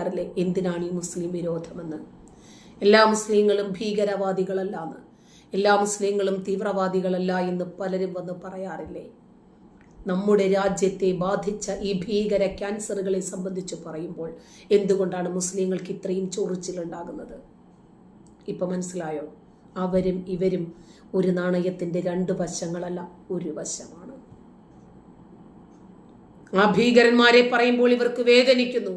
പറയാറില്ലേ? എന്തിനാണ് ഈ മുസ്ലിം വിരോധമെന്ന്? എല്ലാ മുസ്ലിങ്ങളും ഭീകരവാദികളല്ല എന്ന് എല്ലാ മുസ്ലിങ്ങളും തീവ്രവാദികളല്ല എന്ന് പലരും വന്ന് പറയാറില്ലേ? നമ്മുടെ രാജ്യത്തെ ബാധിച്ച ഈ ഭീകര ക്യാൻസറുകളെ സംബന്ധിച്ച് പറയുമ്പോൾ എന്തുകൊണ്ടാണ് മുസ്ലിങ്ങൾക്ക് ഇത്രയും ചൊറിച്ചിലുണ്ടാകുന്നത്? ഇപ്പൊ മനസ്സിലായോ? അവരും ഇവരും ഒരു നാണയത്തിന്റെ രണ്ട് വശങ്ങളല്ല ഒരു വശമാണ്. ആ ഭീകരന്മാരെ പറയുമ്പോൾ ഇവർക്ക് വേദനിക്കുന്നു.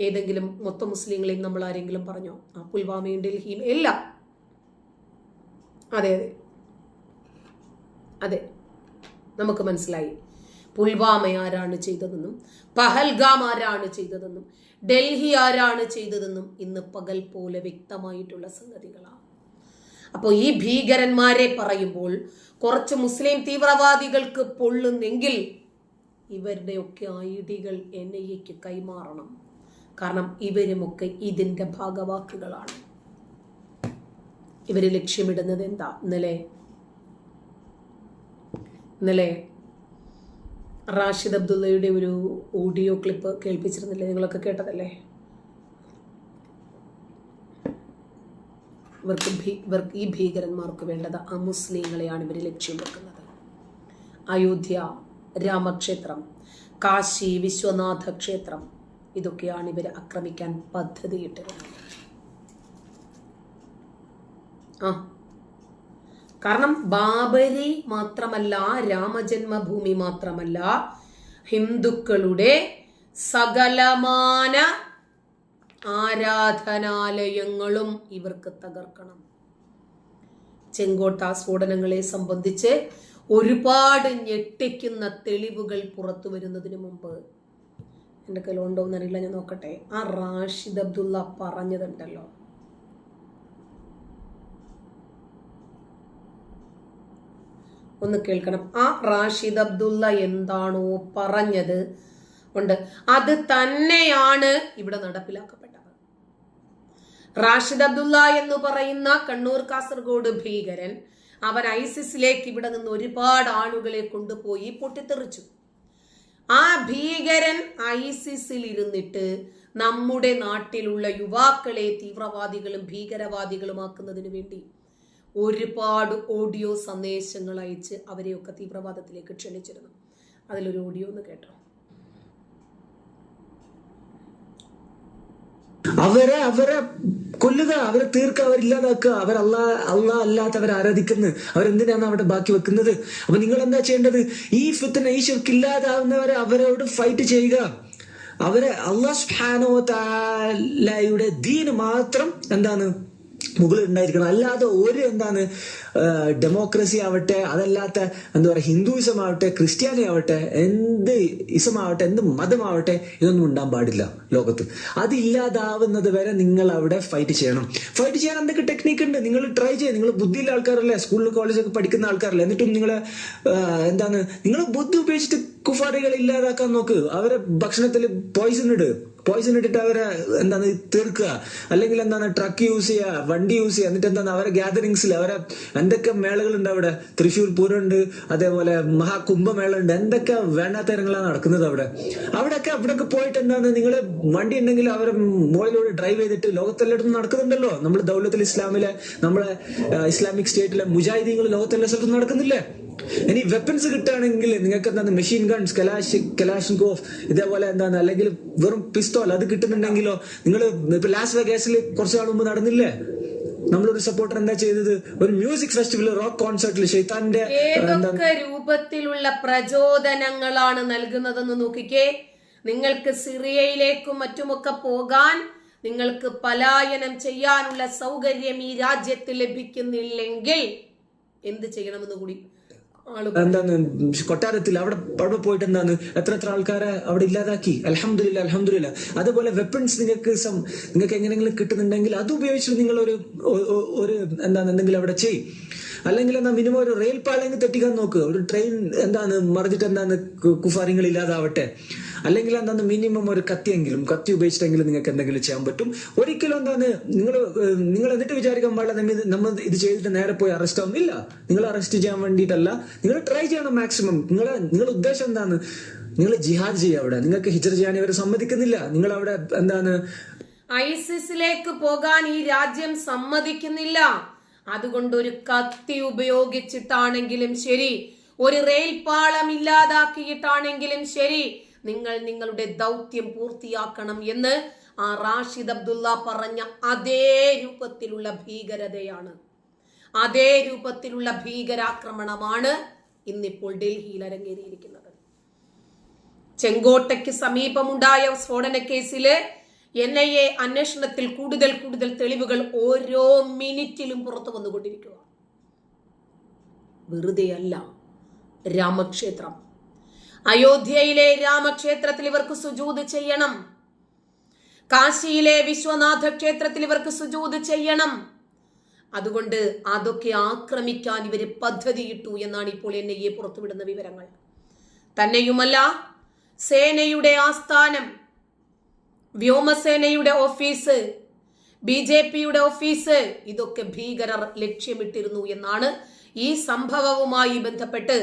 ഏതെങ്കിലും മൊത്തം മുസ്ലിങ്ങളെയും നമ്മൾ ആരെങ്കിലും പറഞ്ഞോ? ആ പുൽവാമയും ഡൽഹിയും എല്ലാം. അതെ അതെ. അതെ. നമുക്ക് മനസ്സിലായി. പുൽവാമ ആരാണ് ചെയ്തതെന്നും പഹൽഗാം ആരാണ് ചെയ്തതെന്നും ഡൽഹി ആരാണ് ചെയ്തതെന്നും ഇന്ന് പകൽ പോലെ വ്യക്തമായിട്ടുള്ള സംഗതികളാണ്. അപ്പോൾ ഈ ഭീകരന്മാരെ പറയുമ്പോൾ കുറച്ച് മുസ്ലിം തീവ്രവാദികൾക്ക് പൊള്ളുന്നെങ്കിൽ ഇവരുടെയൊക്കെ ഐഡികൾ എൻ ഐ എക്ക് കൈമാറണം. കാരണം ഇവരുമൊക്കെ ഇതിന്റെ ഭാഗവാക്കുകളാണ്. ഇവർ ലക്ഷ്യമിടുന്നത് എന്താ? ഇന്നലെ ഇന്നലെ റാഷിദ് അബ്ദുള്ളയുടെ ഒരു ഓഡിയോ ക്ലിപ്പ് കേൾപ്പിച്ചിരുന്നില്ലേ? നിങ്ങളൊക്കെ കേട്ടതല്ലേ? ഇവർക്ക് ഇവർക്ക് ഈ ഭീകരന്മാർക്ക് വേണ്ടത് ആ മുസ്ലിങ്ങളെയാണ് ഇവർ ലക്ഷ്യം വെക്കുന്നത്. അയോധ്യ രാമക്ഷേത്രം കാശി വിശ്വനാഥ ക്ഷേത്രം ഇതൊക്കെയാണ് ഇവർ ആക്രമിക്കാൻ പദ്ധതിയിട്ടിരുന്നത് ആ. കാരണം ബാബരി മാത്രമല്ല രാമജന്മഭൂമി മാത്രമല്ല ഹിന്ദുക്കളുടെ സകലമാന ആരാധനാലയങ്ങളും ഇവർക്ക് തകർക്കണം. ചെങ്കോട്ട സ്ഫോടനങ്ങളെ സംബന്ധിച്ച് ഒരുപാട് ഞെട്ടിക്കുന്ന തെളിവുകൾ പുറത്തു വരുന്നതിന് മുമ്പ് എന്റെ കയ്യിലുണ്ടോ എന്നറിയില്ല ഞാൻ നോക്കട്ടെ. ആ റാഷിദ് അബ്ദുള്ള പറഞ്ഞതുണ്ടല്ലോ. ഒന്ന് കേൾക്കണം. ആ റാഷിദ് അബ്ദുള്ള എന്താണോ പറഞ്ഞത്? ഉണ്ട്. അത് തന്നെയാണ് ഇവിടെ നടപ്പിലാക്കപ്പെട്ടത്. റാഷിദ് അബ്ദുള്ള എന്ന് പറയുന്ന കണ്ണൂർ കാസർഗോഡ് ഭീകരൻ അവൻ ഐസിസിലേക്ക് ഇവിടെ നിന്ന് ഒരുപാട് ആളുകളെ കൊണ്ടുപോയി പൊട്ടിത്തെറിച്ചു. ആ ഭീകരൻ ഐസിസിൽ ഇരുന്നിട്ട് നമ്മുടെ നാട്ടിലുള്ള യുവാക്കളെ തീവ്രവാദികളും ഭീകരവാദികളുമാക്കുന്നതിന് വേണ്ടി ഒരുപാട് ഓഡിയോ സന്ദേശങ്ങൾ അയച്ച് അവരെയൊക്കെ തീവ്രവാദത്തിലേക്ക് ക്ഷണിച്ചിരുന്നു. അതിലൊരു ഓഡിയോ ഒന്ന് കേട്ടോ. അവരെ അവരെ കൊല്ലുക അവരെ തീർക്കുക അവരില്ലാതാക്കുക. അവർ അല്ലാ അല്ലാ അല്ലാത്തവരെ ആരാധിക്കുന്നത് അവരെന്തിനാണ് അവിടെ ബാക്കി വെക്കുന്നത്? അപ്പൊ നിങ്ങൾ എന്താ ചെയ്യേണ്ടത്? ഈ ഫിത്തന ഈ ഷിർക്ക് ഇല്ലാതാവുന്നവരെ അവരോട് ഫൈറ്റ് ചെയ്യുക. അവരെ അള്ളാഹ് സുബ്ഹാനഹു വ തആലയുടെ ദീന് മാത്രം എന്താണ് മുകളിൽ ഉണ്ടായിരിക്കണം. അല്ലാതെ ഒരു എന്താണ് ഡെമോക്രസി ആവട്ടെ അതല്ലാത്ത എന്താ പറയുക ഹിന്ദുയിസം ആവട്ടെ ക്രിസ്ത്യാനി ആവട്ടെ എന്ത് ഇസം ആവട്ടെ എന്ത് മതമാവട്ടെ ഇതൊന്നും ഉണ്ടാൻ പാടില്ല ലോകത്ത്. അതില്ലാതാവുന്നത് വരെ നിങ്ങൾ അവിടെ ഫൈറ്റ് ചെയ്യണം. ഫൈറ്റ് ചെയ്യാൻ എന്തൊക്കെ ടെക്നിക്ക് ഉണ്ട്? നിങ്ങൾ ട്രൈ ചെയ്യുക നിങ്ങൾ ബുദ്ധിയുള്ള ആൾക്കാരല്ലേ? സ്കൂളിൽ കോളേജൊക്കെ പഠിക്കുന്ന ആൾക്കാരല്ലേ? എന്നിട്ടും നിങ്ങൾ എന്താണ് നിങ്ങൾ ബുദ്ധി ഉപയോഗിച്ചിട്ട് കുഫാറികൾ ഇല്ലാതാക്കാൻ നോക്ക്. അവരെ ഭക്ഷണത്തിൽ പോയിസൺ ഇട്. പോയിസൺ ഇട്ടിട്ട് അവരെ എന്താണ് തീർക്കുക. അല്ലെങ്കിൽ എന്താണ് ട്രക്ക് യൂസ് ചെയ്യുക വണ്ടി യൂസ് ചെയ്യുക. എന്നിട്ട് എന്താണ് അവരെ ഗ്യാതറിങ്സിൽ അവരെ എന്തൊക്കെ മേളകളുണ്ട് അവിടെ? തൃശ്ശൂർ പൂരമുണ്ട് അതേപോലെ മഹാകുംഭമേള ഉണ്ട് എന്തൊക്കെ വേണ്ടാത്തരങ്ങളാണ് നടക്കുന്നത് അവിടെ? അവിടെയൊക്കെ അവിടെയൊക്കെ പോയിട്ട് എന്താണ്? നിങ്ങൾ വണ്ടി ഉണ്ടെങ്കിൽ അവരെ മുകളിലൂടെ ഡ്രൈവ് ചെയ്തിട്ട് ലോകത്തെല്ലായിടത്തും നടക്കുന്നുണ്ടല്ലോ. നമ്മൾ ദൗലത്തിൽ ഇസ്ലാമിലെ നമ്മളെ ഇസ്ലാമിക് സ്റ്റേറ്റിലെ മുജാഹിദീങ്ങൾ ലോകത്തെല്ലാ സ്ഥലത്തും നടക്കുന്നില്ലേ? ഇനി വെപ്പൻസ് കിട്ടുകയാണെങ്കിൽ നിങ്ങൾക്ക് എന്താണ്? മെഷീൻ ഗൺസ് കലാഷ് കലാഷിൻകോഫ് ഇതേപോലെ എന്താണ്? അല്ലെങ്കിൽ വെറും പിസ്തോൾ അത് കിട്ടുന്നുണ്ടെങ്കിലോ? നിങ്ങൾ ഇപ്പൊ ലാസ് വെഗാസിൽ കുറച്ചു നാൾ മുമ്പ് നടന്നില്ലേ? നമ്മളൊരു സപ്പോർട്ടർ എന്താ ചെയ്തത്? ഒരു മ്യൂസിക് ഫെസ്റ്റിവൽ റോക്ക് കോൺസേർട്ടിൽ ഷെയ്ത്താന്റെ ഏതൊക്കെ രൂപത്തിലുള്ള പ്രചോദനങ്ങളാണ് നൽകുന്നതെന്ന് നോക്കിക്കേ. നിങ്ങൾക്ക് സിറിയയിലേക്കും മറ്റുമൊക്കെ പോകാൻ നിങ്ങൾക്ക് പലായനം ചെയ്യാനുള്ള സൗകര്യം ഈ രാജ്യത്ത് ലഭിക്കുന്നില്ലെങ്കിൽ എന്ത് ചെയ്യണമെന്ന് കൂടി എന്താണ് കൊട്ടാരത്തിൽ അവിടെ അവിടെ പോയിട്ട് എന്താണ് എത്ര എത്ര ആൾക്കാരെ അവിടെ ഇല്ലാതാക്കി? അലഹമില്ല അലഹമില്ല അതുപോലെ വെപ്പൺസ് നിങ്ങൾക്ക് സം- നിങ്ങൾക്ക് എങ്ങനെയെങ്കിലും കിട്ടുന്നുണ്ടെങ്കിൽ അത് ഉപയോഗിച്ചിട്ട് നിങ്ങൾ ഒരു ഒരു എന്താണ് എന്തെങ്കിലും അവിടെ ചെയ്യും അല്ലെങ്കിൽ എന്താ മിനിമം ഒരു റെയിൽ പാലെങ്കിൽ തെറ്റിക്കാൻ നോക്കുക ഒരു ട്രെയിൻ എന്താണ് മറിഞ്ഞിട്ട് എന്താണ് കുഫാരിങ്ങൾ ഇല്ലാതാവട്ടെ. അല്ലെങ്കിൽ എന്താണ് മിനിമം ഒരു കത്തിയെങ്കിലും കത്തി ഉപയോഗിച്ചിട്ടെങ്കിലും നിങ്ങൾക്ക് എന്തെങ്കിലും ചെയ്യാൻ പറ്റും. ഒരിക്കലും എന്താണ് നിങ്ങൾ നിങ്ങൾ എന്നിട്ട് വിചാരിക്കാൻ പാടില്ല നമ്മ നമ്മൾ ഇത് ചെയ്തിട്ട് നേരെ പോയി അറസ്റ്റ് ആവുന്നില്ല നിങ്ങൾ അറസ്റ്റ് ചെയ്യാൻ വേണ്ടിയിട്ടല്ല. നിങ്ങൾ ട്രൈ ചെയ്യണം മാക്സിമം നിങ്ങൾ നിങ്ങളുടെ ഉദ്ദേശം എന്താണ്? നിങ്ങൾ ജിഹാദ് ചെയ്യുക അവിടെ. നിങ്ങൾക്ക് ഹിജർ ചെയ്യാൻ ഇവരെ സമ്മതിക്കുന്നില്ല. നിങ്ങൾ അവിടെ എന്താണ്? ഐസിസിലേക്ക് പോകാൻ ഈ രാജ്യം സമ്മതിക്കുന്നില്ല. അതുകൊണ്ട് ഒരു കത്തി ഉപയോഗിച്ചിട്ടാണെങ്കിലും ശരി. ഒരു റെയിൽ പാളം ഇല്ലാതാക്കിയിട്ടാണെങ്കിലും ശരി. നിങ്ങൾ നിങ്ങളുടെ ദൗത്യം പൂർത്തിയാക്കണം എന്ന് ആ റാഷിദ് അബ്ദുള്ള പറഞ്ഞ അതേ രൂപത്തിലുള്ള ഭീകരതയാണ്. അതേ രൂപത്തിലുള്ള ഭീകരാക്രമണമാണ് ഇന്നിപ്പോൾ ഡൽഹിയിൽ അരങ്ങേറിയിരിക്കുന്നത്. ചെങ്കോട്ടയ്ക്ക് സമീപമുണ്ടായ സ്ഫോടന കേസിൽ എൻ ഐ എ അന്വേഷണത്തിൽ കൂടുതൽ കൂടുതൽ തെളിവുകൾ ഓരോ മിനിറ്റിലും പുറത്തു വന്നുകൊണ്ടിരിക്കുക വെറുതെയല്ല രാമക്ഷേത്രം. അയോധ്യയിലെ രാമക്ഷേത്രത്തിൽ ഇവർക്ക് സുജൂത് ചെയ്യണം. കാശിയിലെ വിശ്വനാഥ ക്ഷേത്രത്തിൽ ഇവർക്ക് സുജൂത് ചെയ്യണം. അതുകൊണ്ട് അതൊക്കെ ആക്രമിക്കാൻ ഇവർ പദ്ധതിയിട്ടു എന്നാണ് ഇപ്പോൾ എൻ ഐ എ പുറത്തുവിടുന്ന വിവരങ്ങൾ. തന്നെയുമല്ല സേനയുടെ ആസ്ഥാനം വ്യോമസേനയുടെ ഓഫീസ് ബി ജെ പിയുടെ ഓഫീസ് ഇതൊക്കെ ഭീകരർ ലക്ഷ്യമിട്ടിരുന്നു എന്നാണ് ഈ സംഭവവുമായി ബന്ധപ്പെട്ട്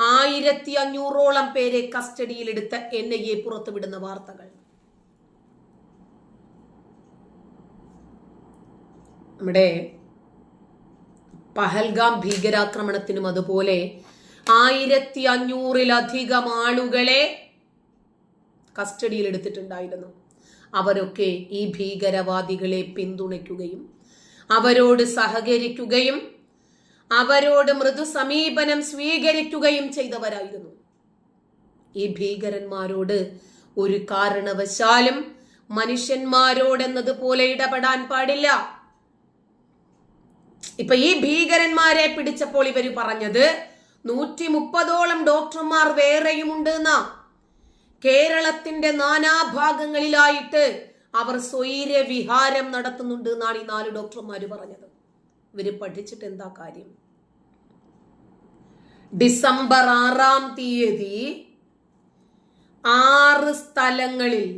ആയിരത്തി അഞ്ഞൂറോളം പേരെ കസ്റ്റഡിയിലെടുത്ത എൻ ഐ എ പുറത്തുവിടുന്ന വാർത്തകൾ. നമ്മുടെ പഹൽഗാം ഭീകരാക്രമണത്തിനും അതുപോലെ ആയിരത്തി അഞ്ഞൂറിലധികം ആളുകളെ കസ്റ്റഡിയിൽ എടുത്തിട്ടുണ്ടായിരുന്നു അവരൊക്കെ ഈ ഭീകരവാദികളെ പിന്തുണയ്ക്കുകയും അവരോട് സഹകരിക്കുകയും അവരോട് മൃദു സമീപനം സ്വീകരിക്കുകയും ചെയ്തവരായിരുന്നു. ഈ ഭീകരന്മാരോട് ഒരു കാരണവശാലും മനുഷ്യന്മാരോടെന്നതുപോലെ ഇടപെടാൻ പാടില്ല. ഇപ്പൊ ഈ ഭീകരന്മാരെ പിടിച്ചപ്പോൾ ഇവർ പറഞ്ഞത് നൂറ്റി മുപ്പതോളം ഡോക്ടർമാർ വേറെയുമുണ്ട് എന്നാ. കേരളത്തിന്റെ നാനാഭാഗങ്ങളിലായിട്ട് അവർ സ്വൈര്യവിഹാരം നടത്തുന്നുണ്ട് എന്നാണ് ഈ നാല് ഡോക്ടർമാര് പറഞ്ഞത്. ഇവർ പഠിച്ചിട്ട് എന്താ കാര്യം? ഡിസംബർ ആറാം തീയതി ആറ് സ്ഥലങ്ങളിൽ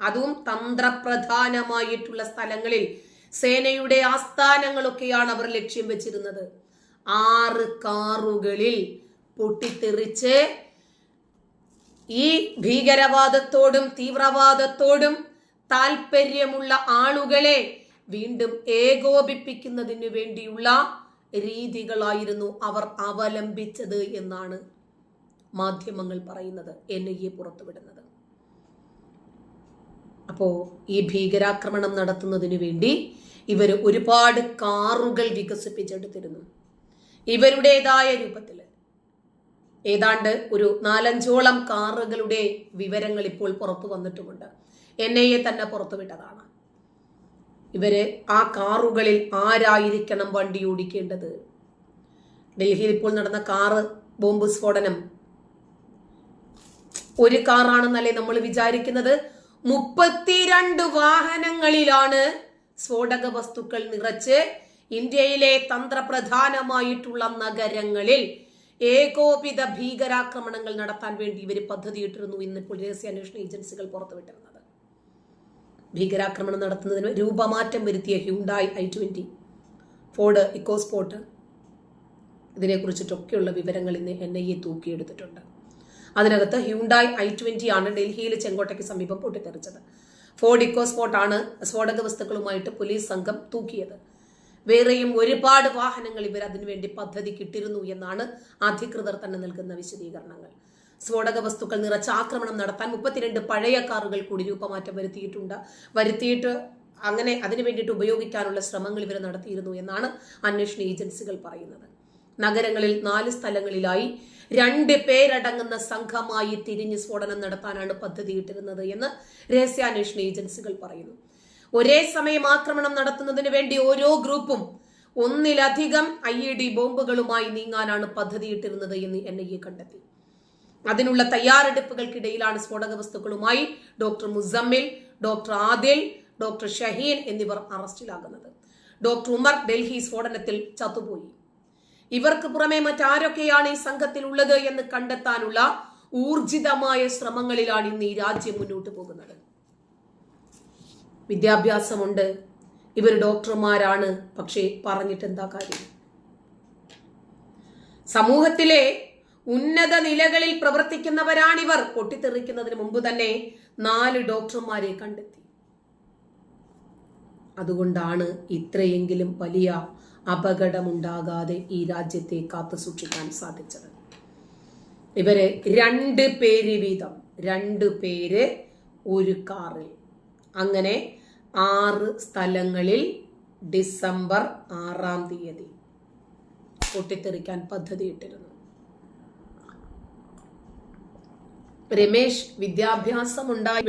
അതും തന്ത്രപ്രധാനമായിട്ടുള്ള സ്ഥലങ്ങളിൽ സേനയുടെ ആസ്ഥാനങ്ങളൊക്കെയാണ് അവർ ലക്ഷ്യം വെച്ചിരുന്നത്. ആറ് കാറുകളിൽ പൊട്ടിത്തെറിച്ച് ഈ ഭീകരവാദത്തോടും തീവ്രവാദത്തോടും താല്പര്യമുള്ള ആളുകളെ വീണ്ടും ഏകോപിപ്പിക്കുന്നതിന് വേണ്ടിയുള്ള രീതികളായിരുന്നു അവർ അവലംബിച്ചത് എന്നാണ് മാധ്യമങ്ങൾ പറയുന്നത് എൻ ഐ എ പുറത്തുവിടുന്നത്. അപ്പോ ഈ ഭീകരാക്രമണം നടത്തുന്നതിന് വേണ്ടി ഇവർ ഒരുപാട് കാറുകൾ വികസിപ്പിച്ചെടുത്തിരുന്നു. ഇവരുടേതായ രൂപത്തിൽ ഏതാണ്ട് ഒരു നാലഞ്ചോളം കാറുകളുടെ വിവരങ്ങൾ ഇപ്പോൾ പുറത്തു വന്നിട്ടുമുണ്ട്. എൻ ഐ എ തന്നെ പുറത്തുവിട്ടതാണ്. ഇവർ ആ കാറുകളിൽ ആരായിരിക്കണം വണ്ടി ഓടിക്കേണ്ടത്? ഡൽഹിയിൽ ഇപ്പോൾ നടന്ന കാറ് ബോംബ് സ്ഫോടനം. ഒരു കാറാണെന്നല്ലേ നമ്മൾ വിചാരിക്കുന്നത്? മുപ്പത്തിരണ്ട് വാഹനങ്ങളിലാണ് സ്ഫോടക വസ്തുക്കൾ നിറച്ച് ഇന്ത്യയിലെ തന്ത്രപ്രധാനമായിട്ടുള്ള നഗരങ്ങളിൽ ഏകോപിത ഭീകരാക്രമണങ്ങൾ നടത്താൻ വേണ്ടി ഇവർ പദ്ധതിയിട്ടിരുന്നു. ഇന്നിപ്പോൾ രഹസ്യാന്വേഷണ ഏജൻസികൾ പുറത്തുവിട്ടിരുന്നത്. ഭീകരാക്രമണം നടത്തുന്നതിന് രൂപമാറ്റം വരുത്തിയ Hyundai i twenty Ford EcoSport ഇതിനെക്കുറിച്ചിട്ടൊക്കെയുള്ള വിവരങ്ങൾ ഇന്ന് എൻ ഐ എ തൂക്കിയെടുത്തിട്ടുണ്ട്. അതിനകത്ത് ഹ്യൂണ്ടായി ഐ ട്വന്റി ആണ് ഡൽഹിയിൽ ചെങ്കോട്ടയ്ക്ക് സമീപം പൊട്ടിത്തെറിച്ചത്. ഫോർഡ് ആണ് സ്ഫോടക വസ്തുക്കളുമായിട്ട് പോലീസ് സംഘം തൂക്കിയത്. വേറെയും ഒരുപാട് വാഹനങ്ങൾ ഇവർ അതിനുവേണ്ടി പദ്ധതിക്കിട്ടിരുന്നു എന്നാണ് അധികൃതർ തന്നെ നൽകുന്ന വിശദീകരണങ്ങൾ. സ്ഫോടക വസ്തുക്കൾ നിറച്ച ആക്രമണം നടത്താൻ മുപ്പത്തിരണ്ട് പഴയ കാറുകൾ കൂടി രൂപമാറ്റം വരുത്തിയിട്ടുണ്ട്. വരുത്തിയിട്ട് അങ്ങനെ അതിനു വേണ്ടിയിട്ട് ഉപയോഗിക്കാനുള്ള ശ്രമങ്ങൾ ഇവർ നടത്തിയിരുന്നു എന്നാണ് അന്വേഷണ ഏജൻസികൾ പറയുന്നത്. നഗരങ്ങളിൽ നാല് സ്ഥലങ്ങളിലായി രണ്ട് പേരടങ്ങുന്ന സംഘമായി തിരിഞ്ഞ് സ്ഫോടനം നടത്താനാണ് പദ്ധതിയിട്ടിരുന്നത് എന്ന് രഹസ്യാന്വേഷണ ഏജൻസികൾ പറയുന്നു. ഒരേ സമയം ആക്രമണം നടത്തുന്നതിന് വേണ്ടി ഓരോ ഗ്രൂപ്പും ഒന്നിലധികം ഐ ഇ ഡി ബോംബുകളുമായി നീങ്ങാനാണ് പദ്ധതിയിട്ടിരുന്നത് എന്ന് എൻ ഐ എ കണ്ടെത്തി. അതിനുള്ള തയ്യാറെടുപ്പുകൾക്കിടയിലാണ് സ്ഫോടക വസ്തുക്കളുമായി doctor Muzammil doctor Adil doctor Shaheen എന്നിവർ അറസ്റ്റിലാകുന്നത്. ഡോക്ടർ ഉമർ ഡൽഹി സ്ഫോടനത്തിൽ ചത്തുപോയി. ഇവർക്ക് പുറമെ മറ്റാരൊക്കെയാണ് ഈ സംഘത്തിൽ ഉള്ളത് എന്ന് കണ്ടെത്താനുള്ള ഊർജിതമായ ശ്രമങ്ങളിലാണ് ഇന്ന് ഈ രാജ്യം മുന്നോട്ട് പോകുന്നത്. വിദ്യാഭ്യാസമുണ്ട്. ഇവർ ഡോക്ടർമാരാണ്. പക്ഷേ പറഞ്ഞിട്ട് എന്താ കാര്യം? സമൂഹത്തിലെ ഉന്നത നിലകളിൽ പ്രവർത്തിക്കുന്നവരാണിവർ. പൊട്ടിത്തെറിക്കുന്നതിന് മുമ്പ് തന്നെ നാല് ഡോക്ടർമാരെ കണ്ടെത്തി. അതുകൊണ്ടാണ് ഇത്രയെങ്കിലും വലിയ അപകടമുണ്ടാകാതെ ഈ രാജ്യത്തെ കാത്തു സൂക്ഷിക്കാൻ സാധിച്ചത്. ഇവർ രണ്ട് പേര് വീതം. രണ്ട് പേര് ഒരു കാറിൽ. അങ്ങനെ ആറ് സ്ഥലങ്ങളിൽ ഡിസംബർ ആറാം തീയതി പൊട്ടിത്തെറിക്കാൻ പദ്ധതിയിട്ടിരുന്നു. രമേശ് വിദ്യാഭ്യാസം ഉണ്ടായി